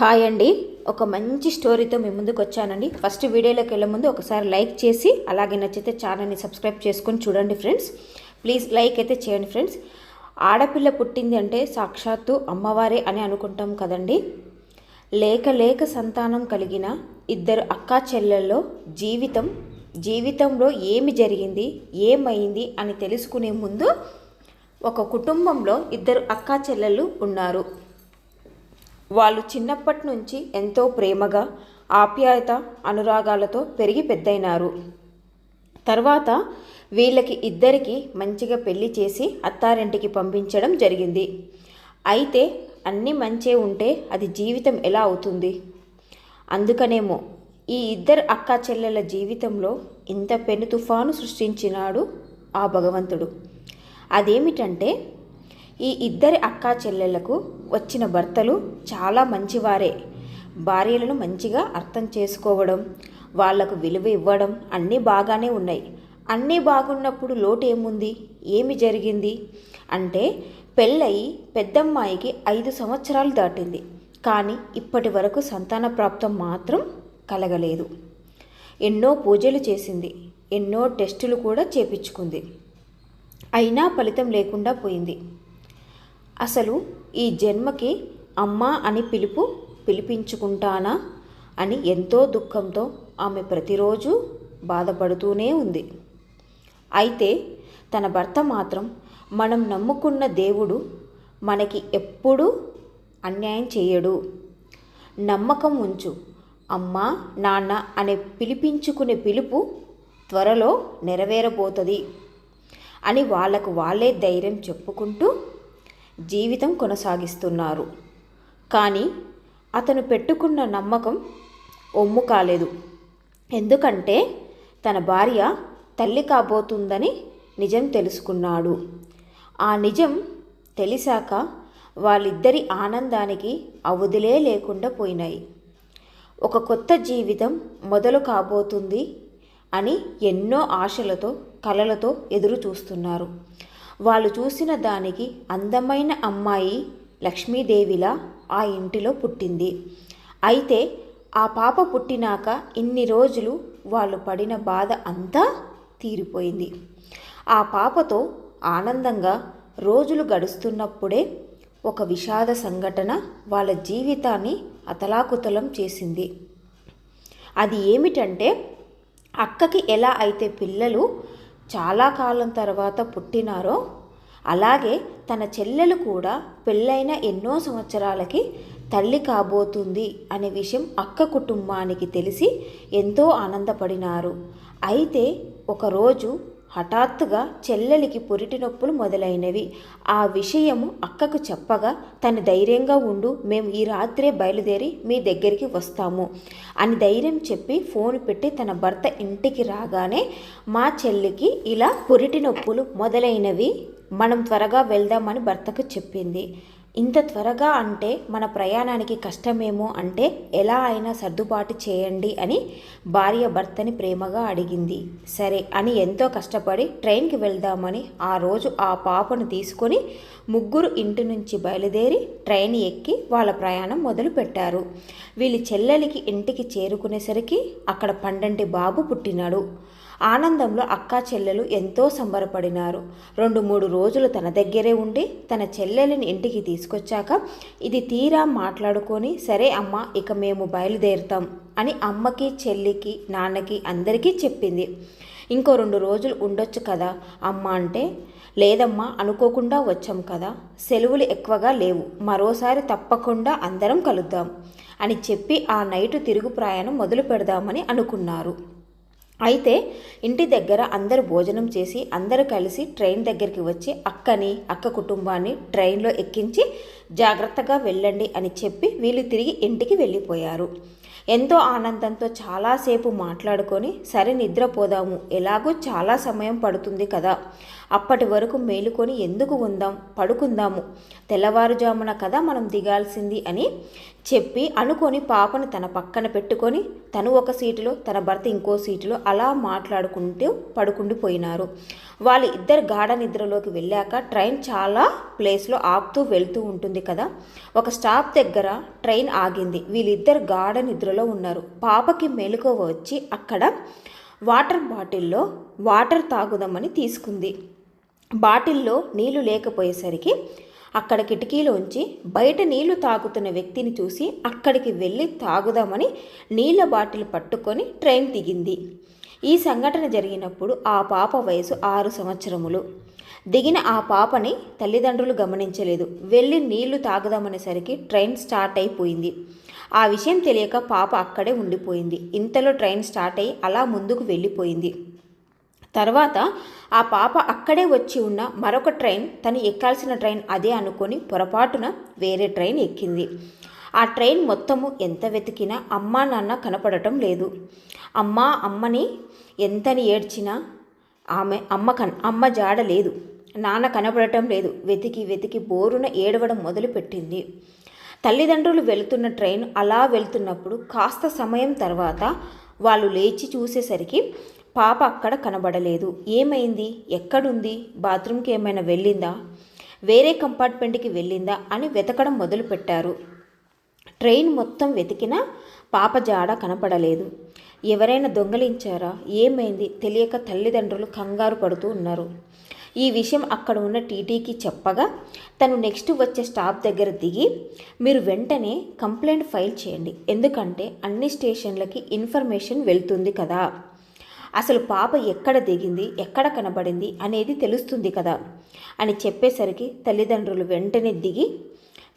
Hi అండి. ఒక మంచి స్టోరీతో మీ ముందుకు వచ్చానండి. ఫస్ట్ వీడియోలోకి వెళ్ళే ముందు ఒకసారి లైక్ చేసి అలాగే నచ్చితే ఛానల్ని సబ్స్క్రైబ్ చేసుకొని చూడండి ఫ్రెండ్స్. ప్లీజ్ లైక్ అయితే చేయండి ఫ్రెండ్స్. ఆడపిల్ల పుట్టింది అంటే సాక్షాత్తు అమ్మవారే అని అనుకుంటాం కదండి. లేక లేక సంతానం కలిగిన ఇద్దరు అక్కా చెల్లెల్లో జీవితం జీవితంలో ఏమి జరిగింది ఏమైంది అని తెలుసుకునే ముందు ఒక కుటుంబంలో ఇద్దరు అక్కా చెల్లెళ్ళు ఉన్నారు. వాళ్ళు చిన్నప్పటి నుంచి ఎంతో ప్రేమగా ఆప్యాయత అనురాగాలతో పెరిగి పెద్దయినారు. తర్వాత వీళ్ళకి ఇద్దరికి మంచిగా పెళ్ళి చేసి అత్తారింటికి పంపించడం జరిగింది. అయితే అన్నీ మంచే ఉంటే అది జీవితం ఎలా అవుతుంది? అందుకనేమో ఈ ఇద్దరు అక్కా చెల్లెల జీవితంలో ఇంత పెను తుఫాను సృష్టించినాడు ఆ భగవంతుడు. అదేమిటంటే ఈ ఇద్దరి అక్కా చెల్లెళ్ళకు వచ్చిన భర్తలు చాలా మంచివారే. భార్యలను మంచిగా అర్థం చేసుకోవడం వాళ్ళకు విలువ ఇవ్వడం అన్నీ బాగానే ఉన్నాయి. అన్నీ బాగున్నప్పుడు లోటు ఏముంది ఏమి జరిగింది? అంటే పెళ్ళయి పెద్దమ్మాయికి ఐదు సంవత్సరాలు దాటింది. కానీ ఇప్పటి వరకు సంతాన ప్రాప్తం మాత్రం కలగలేదు. ఎన్నో పూజలు చేసింది. ఎన్నో టెస్టులు కూడా చేపించుకుంది. అయినా ఫలితం లేకుండా పోయింది. అసలు ఈ జన్మకి అమ్మ అని పిలుపు పిలిపించుకుంటానా? అని ఎంతో దుఃఖంతో ఆమె ప్రతిరోజు బాధపడుతూనే ఉంది. అయితే తన భర్త మాత్రం మనం నమ్ముకున్న దేవుడు మనకి ఎప్పుడూ అన్యాయం చేయడు. నమ్మకం ఉంచు. అమ్మ నాన్న అనే పిలిపించుకునే పిలుపు త్వరలో నెరవేరబోతుంది అని వాళ్ళకు వాళ్ళే ధైర్యం చెప్పుకుంటూ జీవితం కొనసాగిస్తున్నారు. కానీ అతను పెట్టుకున్న నమ్మకం ఒమ్ము కాలేదు. ఎందుకంటే తన భార్య తల్లి కాబోతుందని నిజం తెలుసుకున్నాడు. ఆ నిజం తెలిసాక వాళ్ళిద్దరి ఆనందానికి అవధులే లేకుండా పోయినాయి. ఒక కొత్త జీవితం మొదలు కాబోతుంది అని ఎన్నో ఆశలతో కలలతో ఎదురు చూస్తున్నారు వాళ్ళు చూసిన దానికి అందమైన అమ్మాయి లక్ష్మీదేవిలా ఆ ఇంటిలో పుట్టింది. అయితే ఆ పాప పుట్టినాక ఇన్ని రోజులు వాళ్ళు పడిన బాధ అంతా తీరిపోయింది. ఆ పాపతో ఆనందంగా రోజులు గడుస్తున్నప్పుడే ఒక విషాద సంఘటన వాళ్ళ జీవితాన్ని అతలాకుతలం చేసింది. అది ఏమిటంటే అక్కకి ఎలా అయితే పిల్లలు చాలా కాలం తర్వాత పుట్టినారో అలాగే తన చెల్లెలు కూడా పెళ్ళైన ఎన్నో సంవత్సరాలకి తల్లి కాబోతుంది అనే విషయం అక్క కుటుంబానికి తెలిసి ఎంతో ఆనందపడినారు. అయితే ఒకరోజు హఠాత్తుగా చెల్లెలికి పురిటి నొప్పులు మొదలైనవి. ఆ విషయము అక్కకు చెప్పగా తను ధైర్యంగా ఉండు మేము ఈ రాత్రే బయలుదేరి మీ దగ్గరికి వస్తాము అని ధైర్యం చెప్పి ఫోన్ పెట్టి తన భర్త ఇంటికి రాగానే మా చెల్లికి ఇలా పురిటి నొప్పులు మొదలైనవి మనం త్వరగా వెళ్దామని భర్తకు చెప్పింది. ఇంత త్వరగా అంటే మన ప్రయాణానికి కష్టమేమో అంటే ఎలా అయినా సర్దుబాటు చేయండి అని భార్య భర్తని ప్రేమగా అడిగింది. సరే అని ఎంతో కష్టపడి ట్రైన్కి వెళ్దామని ఆ రోజు ఆ పాపను తీసుకొని ముగ్గురు ఇంటి నుంచి బయలుదేరి ట్రైన్ ఎక్కి వాళ్ళ ప్రయాణం మొదలుపెట్టారు. వీళ్ళ చెల్లెలికి ఇంటికి చేరుకునేసరికి అక్కడ పండంటి బాబు పుట్టినాడు. ఆనందంలో అక్కా చెల్లెలు ఎంతో సంబరపడినారు. రెండు మూడు రోజులు తన దగ్గరే ఉండి తన చెల్లెలిని ఇంటికి తీసుకొచ్చాక ఇది తీరా మాట్లాడుకొని సరే అమ్మ ఇక మేము బయలుదేరుతాం అని అమ్మకి చెల్లికి నాన్నకి అందరికీ చెప్పింది. ఇంకో రెండు రోజులు ఉండొచ్చు కదా అమ్మ అంటే. లేదమ్మా అనుకోకుండా వచ్చాం కదా సెలవులు ఎక్కువగా లేవు మరోసారి తప్పకుండా అందరం కలుద్దాం అని చెప్పి ఆ నైటు తిరుగు ప్రయాణం మొదలు పెడదామని అనుకున్నారు. అయితే ఇంటి దగ్గర అందరూ భోజనం చేసి అందరూ కలిసి ట్రైన్ దగ్గరికి వచ్చి అక్కని అక్క కుటుంబాన్ని ట్రైన్లో ఎక్కించి జాగ్రత్తగా వెళ్ళండి అని చెప్పి వీళ్ళు తిరిగి ఇంటికి వెళ్ళిపోయారు. ఎంతో ఆనందంతో చాలాసేపు మాట్లాడుకొని సరే నిద్రపోదాము ఎలాగో చాలా సమయం పడుతుంది కదా అప్పటి వరకు మేలుకొని ఎందుకు ఉందాం? పడుకుందాము. తెల్లవారుజామున కదా మనం దిగాల్సింది అని చెప్పి అనుకొని పాపను తన పక్కన పెట్టుకొని తను ఒక సీటులో తన భర్త ఇంకో సీటులో అలా మాట్లాడుకుంటూ పడుకుండిపోయినారు వాళ్ళు ఇద్దరు గాఢ నిద్రలోకి వెళ్ళాక ట్రైన్ చాలా ప్లేస్లో ఆపుతూ వెళ్తూ ఉంటుంది కదా. ఒక స్టాప్ దగ్గర ట్రైన్ ఆగింది. వీళ్ళిద్దరు గాఢ నిద్రలో ఉన్నారు. పాపకి మెలకువ వచ్చి అక్కడ వాటర్ బాటిల్లో వాటర్ తాగుదామని తీసుకుంది. బాటిల్లో నీళ్ళు లేకపోయేసరికి అక్కడ కిటికీలోంచి బయట నీళ్ళు తాగుతున్న వ్యక్తిని చూసి అక్కడికి వెళ్ళి తాగుదామని నీళ్ళ బాటిల్ పట్టుకొని ట్రైన్ దిగింది. ఈ సంఘటన జరిగినప్పుడు ఆ పాప వయసు ఆరు సంవత్సరములు. దిగిన ఆ పాపని తల్లిదండ్రులు గమనించలేదు. వెళ్ళి నీళ్ళు తాగుదామనేసరికి ట్రైన్ స్టార్ట్ అయిపోయింది. ఆ విషయం తెలియక పాప అక్కడే ఉండిపోయింది. ఇంతలో ట్రైన్ స్టార్ట్ అయ్యి అలా ముందుకు వెళ్ళిపోయింది. తర్వాత ఆ పాప అక్కడే వచ్చి ఉన్న మరొక ట్రైన్ తను ఎక్కాల్సిన ట్రైన్ అదే అనుకొని పొరపాటున వేరే ట్రైన్ ఎక్కింది. ఆ ట్రైన్ మొత్తము ఎంత వెతికినా అమ్మా నాన్న కనపడటం లేదు. అమ్మ అమ్మని ఎంతని ఏడ్చినా ఆమె అమ్మ కన్ అమ్మ జాడ లేదు. నాన్న కనపడటం లేదు. వెతికి వెతికి బోరున ఏడవడం మొదలుపెట్టింది. తల్లిదండ్రులు వెళుతున్న ట్రైన్ అలా వెళ్తున్నప్పుడు కాస్త సమయం తర్వాత వాళ్ళు లేచి చూసేసరికి పాప అక్కడ కనబడలేదు. ఏమైంది? ఎక్కడుంది? బాత్రూమ్కి ఏమైనా వెళ్ళిందా? వేరే కంపార్ట్మెంట్కి వెళ్ళిందా? అని వెతకడం మొదలుపెట్టారు. ట్రైన్ మొత్తం వెతికినా పాప జాడ కనపడలేదు. ఎవరైనా దొంగలించారా? ఏమైంది? తెలియక తల్లిదండ్రులు కంగారు పడుతూ ఉన్నారు. ఈ విషయం అక్కడ ఉన్న టీటీకి చెప్పగా తను నెక్స్ట్ వచ్చే స్టాప్ దగ్గర దిగి మీరు వెంటనే కంప్లైంట్ ఫైల్ చేయండి. ఎందుకంటే అన్ని స్టేషన్లకి ఇన్ఫర్మేషన్ వెళ్తుంది కదా. అసలు పాప ఎక్కడ దిగింది ఎక్కడ కనబడింది అనేది తెలుస్తుంది కదా? అని చెప్పేసరికి తల్లిదండ్రులు వెంటనే దిగి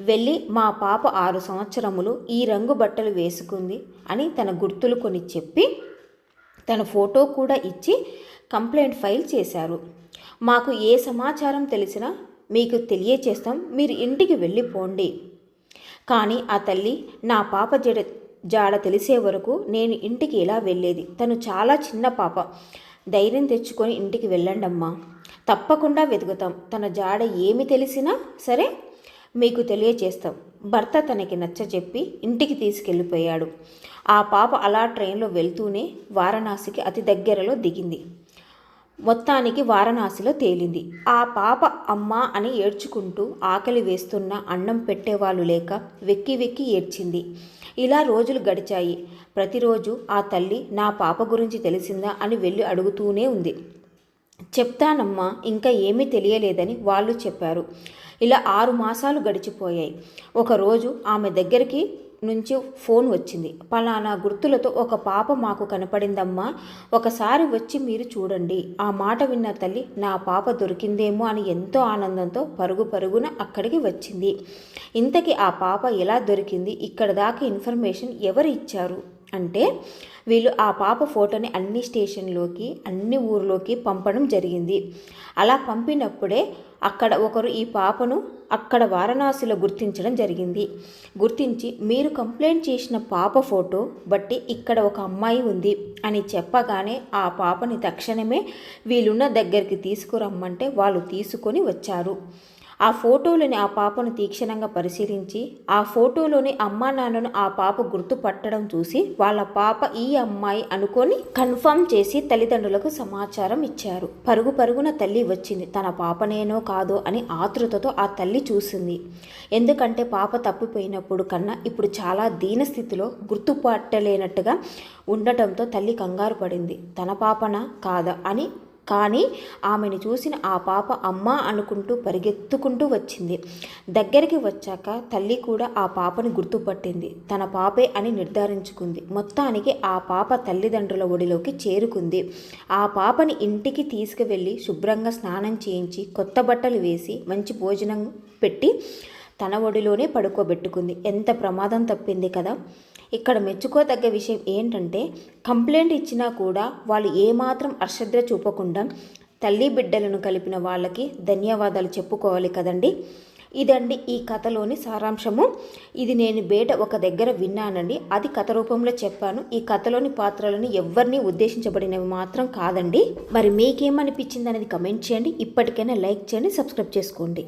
వెళ్ళి మా పాప ఆరు సంవత్సరములు ఈ రంగు బట్టలు వేసుకుంది అని తన గుర్తులు కొని చెప్పి తన ఫోటో కూడా ఇచ్చి కంప్లైంట్ ఫైల్ చేశారు. మాకు ఏ సమాచారం తెలిసినా మీకు తెలియచేస్తాం మీరు ఇంటికి వెళ్ళిపోండి కానీ ఆ తల్లి నా పాప జడ జాడ తెలిసే వరకు నేను ఇంటికి ఇలా వెళ్ళేది. తను చాలా చిన్న పాప. ధైర్యం తెచ్చుకొని ఇంటికి వెళ్ళండమ్మా. తప్పకుండా వెతుకుతాం. తన జాడ ఏమి తెలిసినా సరే మీకు తెలియచేస్తాం. భర్త తనకి నచ్చ చెప్పి ఇంటికి తీసుకెళ్ళిపోయాడు. ఆ పాప అలా ట్రైన్లో వెళ్తూనే వారణాసికి అతి దగ్గరలో దిగింది. మొత్తానికి వారణాసిలో తేలింది. ఆ పాప అమ్మ అని ఏడ్చుకుంటూ ఆకలి వేస్తున్న అన్నం పెట్టేవాళ్ళు లేక వెక్కి వెక్కి ఏడ్చింది. ఇలా రోజులు గడిచాయి. ప్రతిరోజు ఆ తల్లి నా పాప గురించి తెలిసిందా అని వెళ్ళి అడుగుతూనే ఉంది. చెప్తానమ్మా ఇంకా ఏమీ తెలియలేదని వాళ్ళు చెప్పారు. ఇలా ఆరు మాసాలు గడిచిపోయాయి. ఒకరోజు ఆమె దగ్గరికి నుంచి ఫోన్ వచ్చింది. పలానా గుర్తులతో ఒక పాప మాకు కనపడిందమ్మా. ఒకసారి వచ్చి మీరు చూడండి. ఆ మాట విన్న తల్లి నా పాప దొరికిందేమో అని ఎంతో ఆనందంతో పరుగు పరుగున అక్కడికి వచ్చింది. ఇంతకీ ఆ పాప ఎలా దొరికింది? ఇక్కడ దాకా ఇన్ఫర్మేషన్ ఎవరు ఇచ్చారు? అంటే వీళ్ళు ఆ పాప ఫోటోని అన్ని స్టేషన్లోకి అన్ని ఊర్లోకి పంపడం జరిగింది. అలా పంపినప్పుడే అక్కడ ఒకరు ఈ పాపను అక్కడ వారణాసిలో గుర్తించడం జరిగింది. గుర్తించి మీరు కంప్లైంట్ చేసిన పాప ఫోటో బట్టి ఇక్కడ ఒక అమ్మాయి ఉంది అని చెప్పగానే ఆ పాపని తక్షణమే వీళ్ళున్న దగ్గరికి తీసుకురమ్మంటే వాళ్ళు తీసుకొని వచ్చారు. ఆ ఫోటోలోని ఆ పాపను తీక్షణంగా పరిశీలించి ఆ ఫోటోలోని అమ్మా నాన్నను ఆ పాప గుర్తుపట్టడం చూసి వాళ్ళ పాప ఈ అమ్మాయి అనుకొని కన్ఫర్మ్ చేసి తల్లిదండ్రులకు సమాచారం ఇచ్చారు. పరుగు పరుగున తల్లి వచ్చింది. తన పాపనేనో కాదో అని ఆతృతతో ఆ తల్లి చూసింది. ఎందుకంటే పాప తప్పిపోయినప్పుడు కన్నా ఇప్పుడు చాలా దీనస్థితిలో గుర్తుపట్టలేనట్టుగా ఉండటంతో తల్లి కంగారు పడింది. తన పాపన? కాదా? అని కానీ ఆమెను చూసిన ఆ పాప అమ్మ అనుకుంటూ పరిగెత్తుకుంటూ వచ్చింది. దగ్గరికి వచ్చాక తల్లి కూడా ఆ పాపని గుర్తుపట్టింది. తన పాపే అని నిర్ధారించుకుంది. మొత్తానికి ఆ పాప తల్లిదండ్రుల ఒడిలోకి చేరుకుంది. ఆ పాపని ఇంటికి తీసుకువెళ్ళి శుభ్రంగా స్నానం చేయించి కొత్త బట్టలు వేసి మంచి భోజనం పెట్టి తన ఒడిలోనే పడుకోబెట్టుకుంది. ఎంత ప్రమాదం తప్పింది కదా? ఇక్కడ మెచ్చుకోదగ్గ విషయం ఏంటంటే కంప్లైంట్ ఇచ్చినా కూడా వాళ్ళు ఏమాత్రం అశ్రద్ధ చూపకుండా తల్లి బిడ్డలను కలిపిన వాళ్ళకి ధన్యవాదాలు చెప్పుకోవాలి కదండి. ఇదండి ఈ కథలోని సారాంశము. ఇది నేను బయట ఒక దగ్గర విన్నానండి. అది కథ రూపంలో చెప్పాను. ఈ కథలోని పాత్రలను ఎవరిని ఉద్దేశించబడినవి మాత్రం కాదండి. మరి మీకేమనిపించింది అనేది కమెంట్ చేయండి. ఇప్పటికైనా లైక్ చేయండి సబ్స్క్రైబ్ చేసుకోండి.